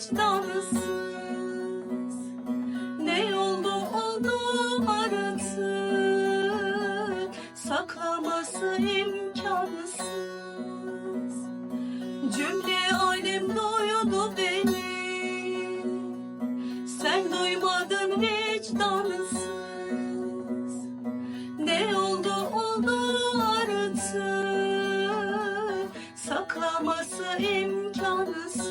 vicdansız Ne oldu oldu artık? Saklaması imkansız. Cümle alem doydu beni. Sen duymadın vicdansız. Ne oldu oldu artık? Saklaması imkansız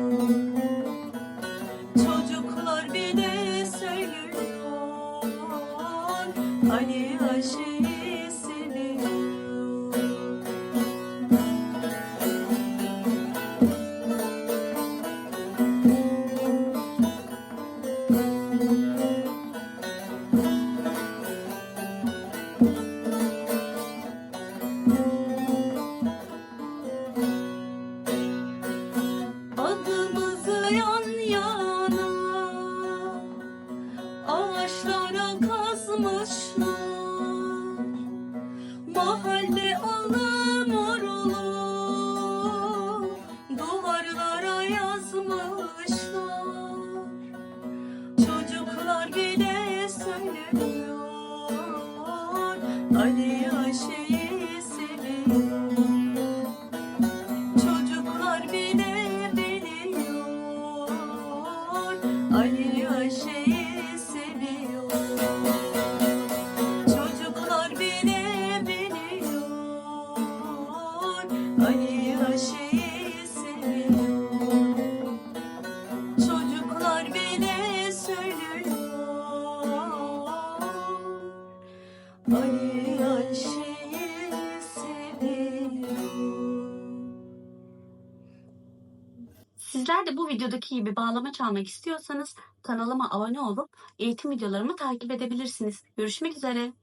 Ali Ayşe'yi ağaçlara kazmışlar. Mahalle alı morulu duvarlara yazmışlar. Çocuklar bile söylüyor Ali Ayşe'yi seviyor. Çocuklar bile biliyor Ali Ali seviyor Çocuklar bile söylüyor Ali Ayşe'yi seviyor Sizler bu videodaki gibi bağlama çalmak istiyorsanız kanalıma abone olup eğitim videolarımı takip edebilirsiniz. Görüşmek üzere.